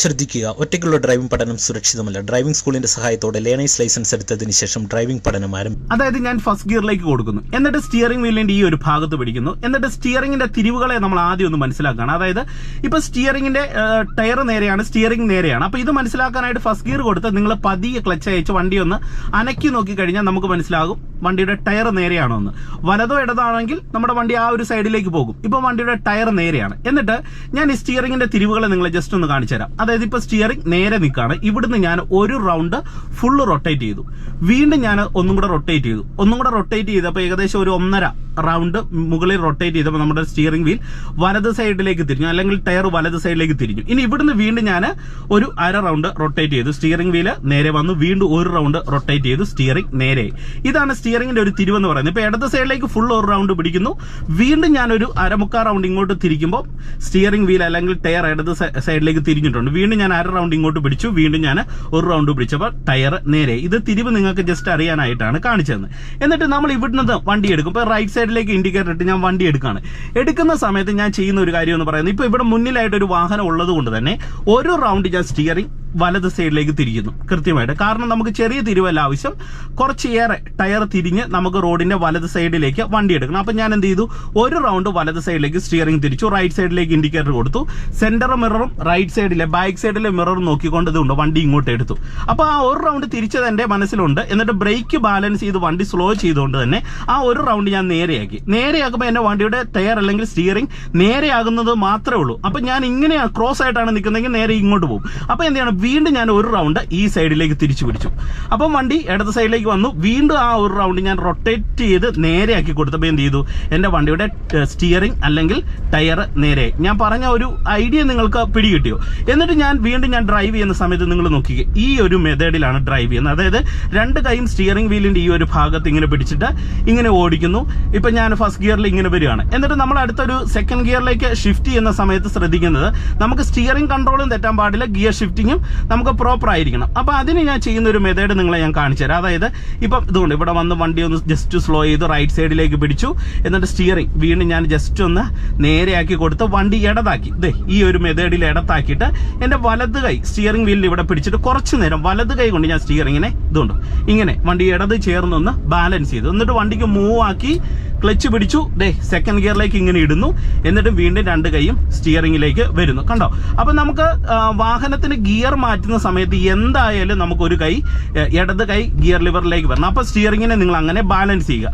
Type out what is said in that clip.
ശ്രദ്ധിക്കുക. ഒറ്റയ്ക്കുള്ള ഡ്രൈവിംഗ് പഠനം സുരക്ഷിതമല്ല. ഡ്രൈവിംഗ് സ്കൂളിന്റെ സഹായത്തോടെ ലേണേഴ്സ് ലൈസൻസ് എടുത്തതിന് ശേഷം ഡ്രൈവിംഗ് പഠനം ആരംഭിക്കും അതായത് ഞാൻ ഫസ്റ്റ് ഗിയറിലേക്ക് കൊടുക്കുന്നു. എന്നിട്ട് സ്റ്റിയറിംഗ് വീലിന്റെ ഈ ഒരു ഭാഗത്ത് പിടിക്കുന്നു. എന്നിട്ട് സ്റ്റിയറിംഗിന്റെ തിരിവുകളെ നമ്മൾ ആദ്യം ഒന്ന് മനസ്സിലാക്കുകയാണ്. അതായത് ഇപ്പൊ സ്റ്റിയറിംഗിന്റെ ടയർ നേരെയാണ് സ്റ്റിയറിംഗ് നേരെയാണ്. അപ്പൊ ഇത് മനസ്സിലാക്കാനായിട്ട് ഫസ്റ്റ് ഗിയർ കൊടുത്ത് നിങ്ങൾ പതിയെ ക്ലച്ച് അയച്ച് വണ്ടി ഒന്ന് അനക്കി നോക്കി കഴിഞ്ഞാൽ നമുക്ക് മനസ്സിലാകും വണ്ടിയുടെ ടയർ നേരെയാണോ എന്ന്. വലതോ ഇടതാണെങ്കിൽ നമ്മുടെ വണ്ടി ആ ഒരു സൈഡിലേക്ക് പോകും. ഇപ്പൊ വണ്ടിയുടെ ടയർ നേരെയാണ്. എന്നിട്ട് ഞാൻ ഈ സ്റ്റിയറിംഗിന്റെ തിരിവുകളെ നിങ്ങളെ ജസ്റ്റ് ഒന്ന് കാണിച്ചു തരാം അതായത് ഇപ്പൊ സ്റ്റിയറിംഗ് നേരെ നിൽക്കുകയാണ് ഇവിടുന്ന് ഞാൻ ഒരു റൗണ്ട് ഫുള്ള് റൊട്ടേറ്റ് ചെയ്തു. വീണ്ടും ഞാൻ ഒന്നും കൂടെ റൊട്ടേറ്റ് ചെയ്തു. ഒന്നും കൂടെ റൊട്ടേറ്റ് ചെയ്തപ്പോൾ ഏകദേശം ഒരു ഒന്നര റൗണ്ട് മുകളിൽ റൊട്ടേറ്റ് ചെയ്തപ്പോൾ നമ്മുടെ സ്റ്റിയറിംഗ് വീൽ വലത് സൈഡിലേക്ക് തിരിഞ്ഞു അല്ലെങ്കിൽ ടയർ വലത് സൈഡിലേക്ക് തിരിഞ്ഞു. ഇനി ഇവിടുന്ന് വീണ്ടും ഞാൻ ഒരു അര റൗണ്ട് റൊട്ടേറ്റ് ചെയ്തു. സ്റ്റിയറിംഗ് വീൽ നേരെ വന്നു വീണ്ടും ഒരു റൗണ്ട് റൊട്ടേറ്റ് ചെയ്തു സ്റ്റിയറിംഗ് നേരെ. ഇതാണ് സ്റ്റിയറിംഗിന്റെ ഒരു തിരിവെന്ന് പറയുന്നത്. ഇപ്പൊ ഇടത് സൈഡിലേക്ക് ഫുൾ ഒരു റൗണ്ട് പിടിക്കുന്നു. വീണ്ടും ഞാനൊരു അരമുക്കാ റൗണ്ട് ഇങ്ങോട്ട് തിരിക്കുമ്പോൾ സ്റ്റിയറിംഗ് വീൽ അല്ലെങ്കിൽ ടയർ ഇടത് സൈഡിലേക്ക് തിരിഞ്ഞിട്ടുണ്ട്. വീണ്ടും ഞാൻ അര റൗണ്ട് ഇങ്ങോട്ട് പിടിച്ചു വീണ്ടും ഞാൻ ഒരു റൗണ്ട് പിടിച്ചപ്പോൾ ടയർ നേരെ. ഇത് തിരിവ് നിങ്ങൾക്ക് ജസ്റ്റ് അറിയാനായിട്ടാണ് കാണിച്ചത്. എന്നിട്ട് നമ്മൾ ഇവിടുന്ന് വണ്ടി എടുക്കും. ഇപ്പൊ റൈറ്റ് സൈഡിലേക്ക് ഇൻഡിക്കേറ്റർ ഇട്ട് ഞാൻ വണ്ടി എടുക്കുകയാണ് എടുക്കുന്ന സമയത്ത് ഞാൻ ചെയ്യുന്ന ഒരു കാര്യം എന്ന് പറയുന്നത് ഇപ്പൊ ഇവിടെ മുന്നിലായിട്ട് ഒരു വാഹനം ഉള്ളത് കൊണ്ട് തന്നെ ഒരു റൗണ്ട് ഞാൻ സ്റ്റിയറിംഗ് വലത് സൈഡിലേക്ക് തിരിക്കുന്നു കൃത്യമായിട്ട്. കാരണം നമുക്ക് ചെറിയ തിരിവല്ല ആവശ്യം. കുറച്ചേറെ ടയർ തിരിഞ്ഞ് നമുക്ക് റോഡിന്റെ വലത് സൈഡിലേക്ക് വണ്ടി എടുക്കണം. അപ്പൊ ഞാൻ എന്ത് ചെയ്തു? ഒരു റൗണ്ട് വലത് സൈഡിലേക്ക് സ്റ്റിയറിംഗ് തിരിച്ചു റൈറ്റ് സൈഡിലേക്ക് ഇൻഡിക്കേറ്റർ കൊടുത്തു. സെന്റർ മിററും റൈറ്റ് സൈഡിലെ ബാക്ക് സൈഡിലെ മിററും നോക്കിക്കൊണ്ട് ഇതുണ്ട് വണ്ടി ഇങ്ങോട്ട് എടുത്തു. അപ്പൊ ആ ഒരു റൗണ്ട് തിരിച്ചത് എന്റെ മനസ്സിലുണ്ട്. എന്നിട്ട് ബ്രേക്ക് ബാലൻസ് ചെയ്ത് വണ്ടി സ്ലോ ചെയ്തുകൊണ്ട് തന്നെ ആ ഒരു റൗണ്ട് ഞാൻ നേരെയാക്കി. നേരെയാക്കുമ്പോൾ എന്റെ വണ്ടിയുടെ ടയർ അല്ലെങ്കിൽ സ്റ്റിയറിംഗ് നേരെയാകുന്നത് മാത്രമേ ഉള്ളൂ. അപ്പൊ ഞാൻ ഇങ്ങനെ ക്രോസ് ആയിട്ടാണ് നിൽക്കുന്നതെങ്കിൽ നേരെ ഇങ്ങോട്ട് പോകും. അപ്പൊ എന്ത് ചെയ്യണം വീണ്ടും ഞാൻ ഒരു റൗണ്ട് ഈ സൈഡിലേക്ക് തിരിച്ചു പിടിച്ചു. അപ്പം വണ്ടി ഇടത് സൈഡിലേക്ക് വന്നു. വീണ്ടും ആ ഒരു റൗണ്ട് ഞാൻ റൊട്ടേറ്റ് ചെയ്ത് നേരെയാക്കി കൊടുത്തപ്പോൾ എന്ത് ചെയ്തു? എന്റെ വണ്ടിയുടെ സ്റ്റിയറിംഗ് അല്ലെങ്കിൽ ടയർ നേരെ ഞാൻ പറഞ്ഞ ഒരു ഐഡിയ നിങ്ങൾക്ക് പിടികിട്ടിയോ? എന്നിട്ട് ഞാൻ വീണ്ടും ഞാൻ ഡ്രൈവ് ചെയ്യുന്ന സമയത്ത് നിങ്ങൾ നോക്കിക്കേ. ഈ ഒരു മെത്തേഡിലാണ് ഡ്രൈവ് ചെയ്യുന്നത്. അതായത് രണ്ട് കൈയും സ്റ്റിയറിംഗ് വീലിന്റെ ഈ ഒരു ഭാഗത്ത് ഇങ്ങനെ പിടിച്ചിട്ട് ഇങ്ങനെ ഓടിക്കുന്നു. ഇപ്പം ഞാൻ ഫസ്റ്റ് ഗിയറിൽ ഇങ്ങനെ വരികയാണ്. എന്നിട്ട് നമ്മൾ അടുത്തൊരു സെക്കൻഡ് ഗിയറിലേക്ക് ഷിഫ്റ്റ് ചെയ്യുന്ന സമയത്ത് ശ്രദ്ധിക്കുന്നത് നമുക്ക് സ്റ്റിയറിംഗ് കൺട്രോളും തെറ്റാൻ പാടില്ല ഗിയർ ഷിഫ്റ്റിങ്ങും നമുക്ക് പ്രോപ്പർ ആയിരിക്കണം. അപ്പൊ അതിന് ഞാൻ ചെയ്യുന്ന ഒരു മെത്തേഡ് നിങ്ങളെ ഞാൻ കാണിച്ചു തരാം. അതായത് ഇപ്പം ഇതുകൊണ്ട് ഇവിടെ വന്ന് വണ്ടി ഒന്ന് ജസ്റ്റ് സ്ലോ ചെയ്ത് റൈറ്റ് സൈഡിലേക്ക് പിടിച്ചു. എന്നിട്ട് സ്റ്റിയറിംഗ് വീണ്ടും ഞാൻ ജസ്റ്റ് ഒന്ന് നേരെയാക്കി കൊടുത്ത് വണ്ടി ഇടതാക്കി. ഇതേ ഈ ഒരു മെത്തേഡിൽ ഇടത്താക്കിയിട്ട് എന്റെ വലത് കൈ സ്റ്റിയറിംഗ് വീലിൽ ഇവിടെ പിടിച്ചിട്ട് കുറച്ച് നേരം വലത് കൈ കൊണ്ട് ഞാൻ സ്റ്റിയറിങ്ങിനെ ഇതുണ്ട്. ഇങ്ങനെ വണ്ടി ഇടത് ചേർന്നൊന്ന് ബാലൻസ് ചെയ്തു. എന്നിട്ട് വണ്ടിക്ക് മൂവ് ആക്കി ക്ലച്ച് പിടിച്ചു. ദേ സെക്കൻഡ് ഗിയറിലേക്ക് ഇങ്ങനെ ഇടുന്നു. എന്നിട്ടും വീണ്ടും രണ്ട് കൈയും സ്റ്റിയറിംഗിലേക്ക് വരുന്നു. കണ്ടോ? അപ്പൊ നമുക്ക് വാഹനത്തിന് ഗിയർ മാറ്റുന്ന സമയത്ത് എന്തായാലും നമുക്ക് ഒരു കൈ ഇടത് കൈ ഗിയർ ലിവറിലേക്ക് വരണം. അപ്പൊ സ്റ്റിയറിങ്ങിനെ നിങ്ങൾ അങ്ങനെ ബാലൻസ് ചെയ്യുക.